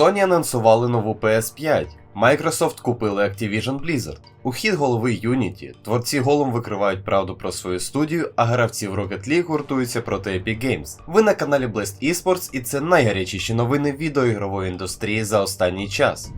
Sony анонсували нову PS5. Microsoft купили Activision Blizzard. У хід голови Unity творці голом викривають правду про свою студію, а гравці в Rocket League гуртуються проти Epic Games. Ви на каналі Blast Esports і це найгарячіші новини відеоігрової індустрії за останній час.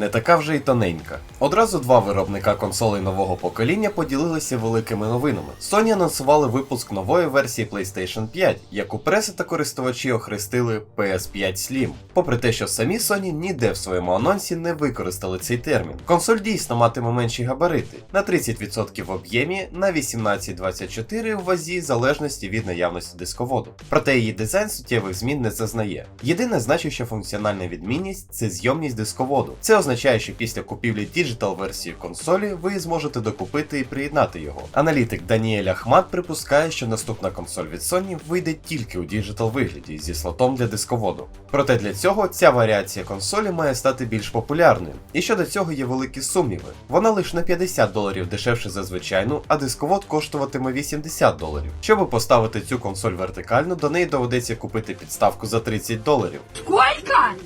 Не така вже й тоненька. Одразу два виробника консолей нового покоління поділилися великими новинами. Sony анонсували випуск нової версії PlayStation 5, яку преса та користувачі охрестили PS5 Slim. Попри те, що самі Sony ніде в своєму анонсі не використали цей термін. Консоль дійсно матиме менші габарити на 30% в об'ємі, на 18-24 в вазі, в залежності від наявності дисководу. Проте її дизайн суттєвих змін не зазнає. Єдине значуща функціональна відмінність це зйомність дисководу. Це означає, що після купівлі діджитал версії консолі ви зможете докупити і приєднати його. Аналітик Даніель Ахмат припускає, що наступна консоль від Sony вийде тільки у діджитал вигляді зі слотом для дисководу. Проте для цього ця варіація консолі має стати більш популярною. І щодо цього є великі сумніви. Вона лише на 50 доларів дешевше за звичайну, а дисковод коштуватиме 80 доларів. Щоб поставити цю консоль вертикально, до неї доведеться купити підставку за 30 доларів.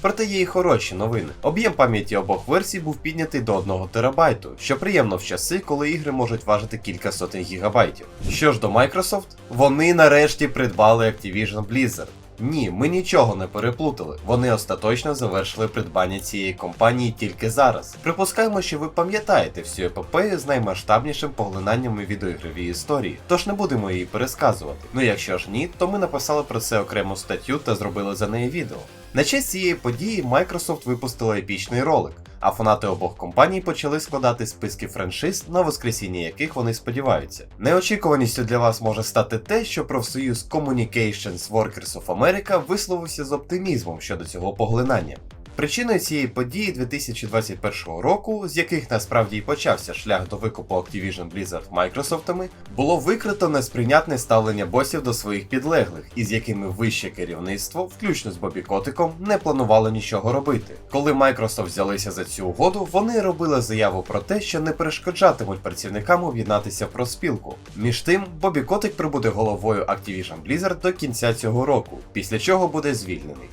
Проте є і хороші новини. Об'єм пам'яті обох версій був піднятий до 1 терабайту, що приємно в часи, коли ігри можуть важити кілька сотень гігабайтів. Що ж до Microsoft, вони нарешті придбали Activision Blizzard. Ні, ми нічого не переплутали. Вони остаточно завершили придбання цієї компанії тільки зараз. Припускаємо, що ви пам'ятаєте всю епопею з наймасштабнішим поглинанням у відеоігровій історії, тож не будемо її пересказувати. Ну якщо ж ні, то ми написали про це окрему статтю та зробили за неї відео. На честь цієї події Microsoft випустила епічний ролик, а фанати обох компаній почали складати списки франшиз, на воскресіння яких вони сподіваються. Неочікуваністю для вас може стати те, що профсоюз Communications Workers of America висловився з оптимізмом щодо цього поглинання. Причиною цієї події 2021 року, з яких насправді й почався шлях до викупу Activision Blizzard Microsoftами, було викрито несприйнятне ставлення босів до своїх підлеглих, із якими вище керівництво, включно з Бобі Котиком, не планувало нічого робити. Коли Microsoft взялися за цю угоду, вони робили заяву про те, що не перешкоджатимуть працівникам об'єднатися в проспілку. Між тим, Бобі Котик прибуде головою Activision Blizzard до кінця цього року, після чого буде звільнений.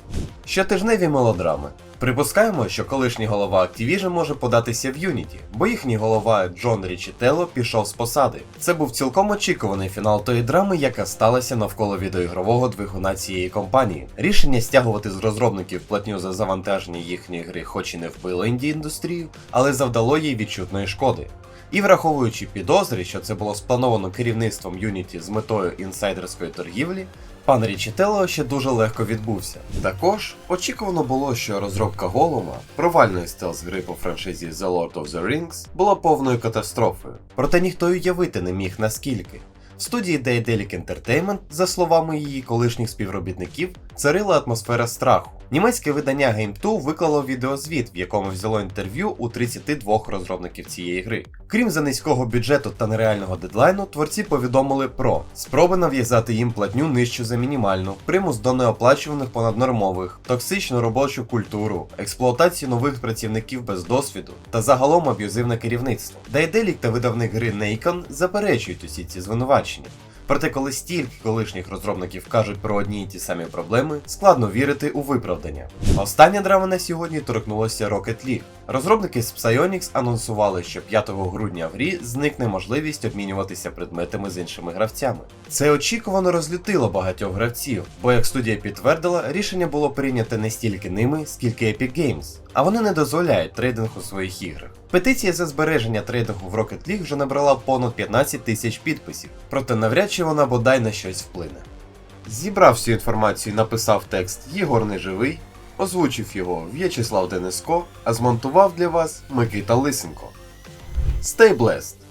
Щотижневі мелодрами. Припускаємо, що колишній голова Activision може податися в Unity, бо їхній голова Джон Річітелло пішов з посади. Це був цілком очікуваний фінал тої драми, яка сталася навколо відеоігрового двигуна цієї компанії. Рішення стягувати з розробників платню за завантаження їхньої гри, хоч і не вбило інді індустрію, але завдало їй відчутної шкоди. І враховуючи підозри, що це було сплановано керівництвом Unity з метою інсайдерської торгівлі, пан Річітело ще дуже легко відбувся. Також очікувано було, що розробка Голума, провальної стелс гри по франшизі The Lord of the Rings, була повною катастрофою. Проте ніхто й уявити не міг наскільки. В студії Daedalic Entertainment, за словами її колишніх співробітників, царила атмосфера страху. Німецьке видання Game2 виклало відеозвіт, в якому взяло інтерв'ю у 32 розробників цієї гри. Крім за низького бюджету та нереального дедлайну, творці повідомили про спроби нав'язати їм платню нижчу за мінімальну, примус до неоплачуваних понаднормових, токсичну робочу культуру, експлуатацію нових працівників без досвіду та загалом аб'юзивне керівництво. Daedalic та видавник гри Nacon заперечують усі ці звинувачення. Проте, коли стільки колишніх розробників кажуть про одні й ті самі проблеми, складно вірити у виправдання. Остання драма на сьогодні торкнулася Rocket League. Розробники з Psyonix анонсували, що 5 грудня в грі зникне можливість обмінюватися предметами з іншими гравцями. Це очікувано розлютило багатьох гравців, бо як студія підтвердила, рішення було прийняте не стільки ними, скільки Epic Games, а вони не дозволяють трейдинг у своїх іграх. Петиція за збереження трейдингу в Rocket League вже набрала понад 15 тисяч підписів, проте навряд чи вона бодай на щось вплине. Зібрав всю інформацію написав текст Єгор Неживий, озвучив його В'ячеслав Дениско, а змонтував для вас Микита Лисенко. Stay blessed!